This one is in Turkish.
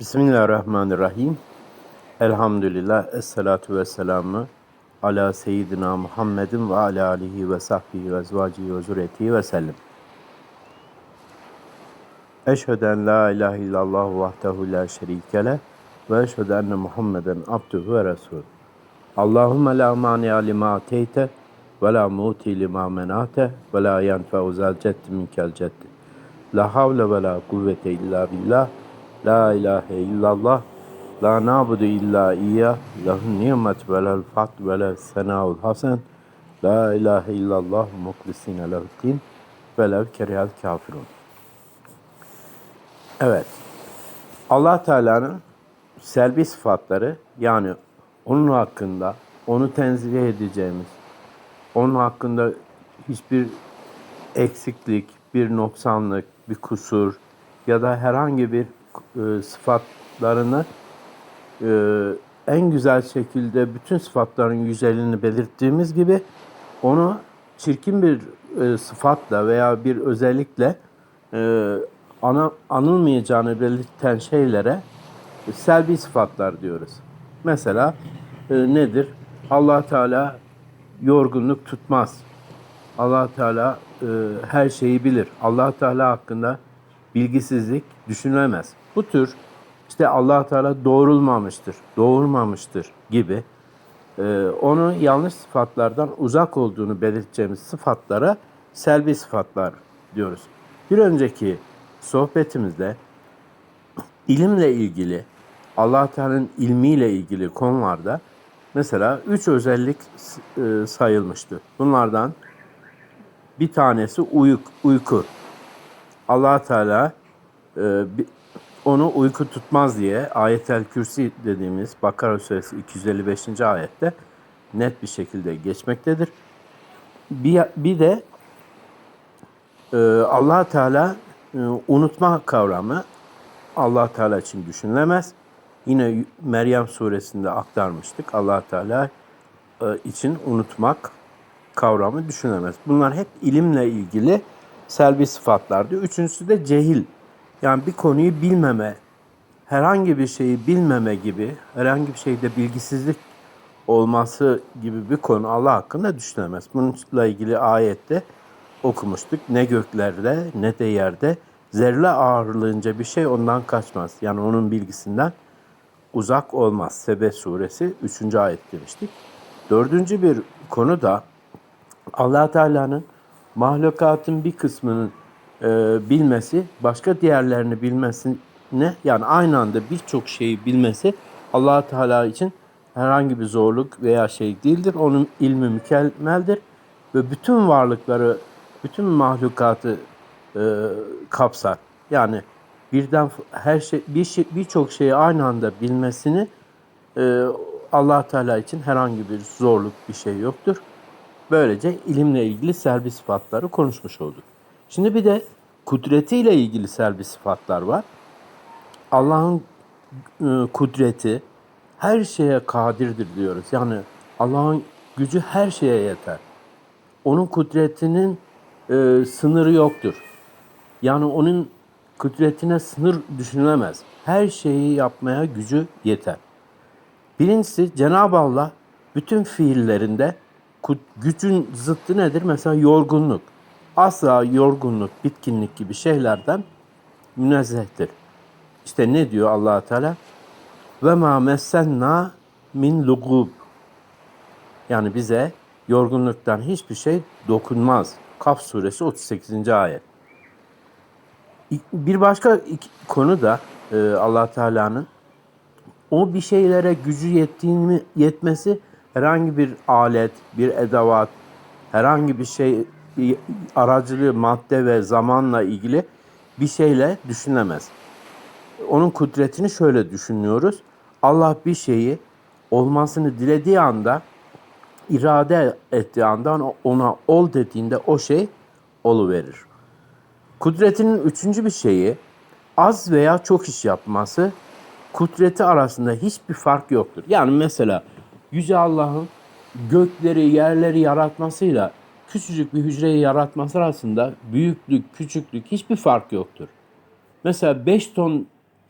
Bismillahirrahmanirrahim. Elhamdülillah. Esselatu ve selamu ala seyyidina Muhammedin ve ala alihi ve sahbihi ve ezvacihi ve zürriyetihi ve sellem. Eşhedü en la ilahe illallah vahdehu la şerike leh ve eşhedü enne Muhammeden abduhu ve resulü. Allahümme la mani'a lima ateyte ve la muti lima menate ve la yenfe'u zel ceddi minkel ceddi. La havle ve la kuvvete illa billah. La ilahe illallah. La nabudu illa iyyah. Lahun nimet ve lel fat ve lel senaul hasen. La ilahe illallah muhlisine lehuddin ve lev kerihel kafirun. Evet. Allah Teala'nın selbi sıfatları yani onun hakkında onu tenzih edeceğimiz, onun hakkında hiçbir eksiklik, bir noksanlık, bir kusur ya da herhangi bir e, sıfatlarını e, en güzel şekilde bütün sıfatların yücelini belirttiğimiz gibi onu çirkin bir e, sıfatla veya bir özellikle e, ana, anılmayacağını belirten şeylere selbi sıfatlar diyoruz. Mesela e, nedir? Allah Teala yorgunluk tutmaz. Allah Teala e, her şeyi bilir. Allah Teala hakkında bilgisizlik düşünülemez. Bu tür işte Allah Teala doğrulmamıştır, doğurmamıştır gibi e, onu yanlış sıfatlardan uzak olduğunu belirteceğimiz sıfatlara selbi sıfatlar diyoruz. Bir önceki sohbetimizde ilimle ilgili Allah Teala'nın ilmiyle ilgili konularda mesela üç özellik e, sayılmıştı. Bunlardan bir tanesi uyuk, uyku. allah Teala e, onu uyku tutmaz diye ayetel kürsi dediğimiz Bakara suresi 255. ayette net bir şekilde geçmektedir. Bir, bir de e, allah Teala e, unutma kavramı allah Teala için düşünülemez. Yine Meryem suresinde aktarmıştık. allah Teala e, için unutmak kavramı düşünülemez. Bunlar hep ilimle ilgili selbi sıfatlardı. Üçüncüsü de cehil. Yani bir konuyu bilmeme, herhangi bir şeyi bilmeme gibi, herhangi bir şeyde bilgisizlik olması gibi bir konu Allah hakkında düşünülemez. Bununla ilgili ayette okumuştuk. Ne göklerde ne de yerde zerre ağırlığınca bir şey ondan kaçmaz. Yani onun bilgisinden uzak olmaz. Sebe suresi 3. ayet demiştik. Dördüncü bir konu da allah Teala'nın mahlukatın bir kısmının e, bilmesi, başka diğerlerini bilmesine yani aynı anda birçok şeyi bilmesi allah Teala için herhangi bir zorluk veya şey değildir. Onun ilmi mükemmeldir ve bütün varlıkları, bütün mahlukatı e, kapsar. Yani birden her şey bir şey birçok şeyi aynı anda bilmesini e, Allah Teala için herhangi bir zorluk bir şey yoktur. Böylece ilimle ilgili selbi sıfatları konuşmuş olduk. Şimdi bir de kudretiyle ilgili selbi sıfatlar var. Allah'ın e, kudreti her şeye kadirdir diyoruz. Yani Allah'ın gücü her şeye yeter. Onun kudretinin e, sınırı yoktur. Yani onun kudretine sınır düşünülemez. Her şeyi yapmaya gücü yeter. Birincisi Cenab-ı Allah bütün fiillerinde gücün zıttı nedir? Mesela yorgunluk. Asla yorgunluk, bitkinlik gibi şeylerden münezzehtir. İşte ne diyor allah Teala? Ve ma messenna min lugub. Yani bize yorgunluktan hiçbir şey dokunmaz. Kaf suresi 38. ayet. Bir başka konu da e, allah Teala'nın o bir şeylere gücü yettiğini yetmesi herhangi bir alet, bir edevat, herhangi bir şey aracılığı madde ve zamanla ilgili bir şeyle düşünülemez. Onun kudretini şöyle düşünüyoruz. Allah bir şeyi olmasını dilediği anda, irade ettiği anda ona ol dediğinde o şey oluverir. Kudretinin üçüncü bir şeyi az veya çok iş yapması kudreti arasında hiçbir fark yoktur. Yani mesela Yüce Allah'ın gökleri, yerleri yaratmasıyla küçücük bir hücreyi yaratması arasında büyüklük, küçüklük hiçbir fark yoktur. Mesela 5 ton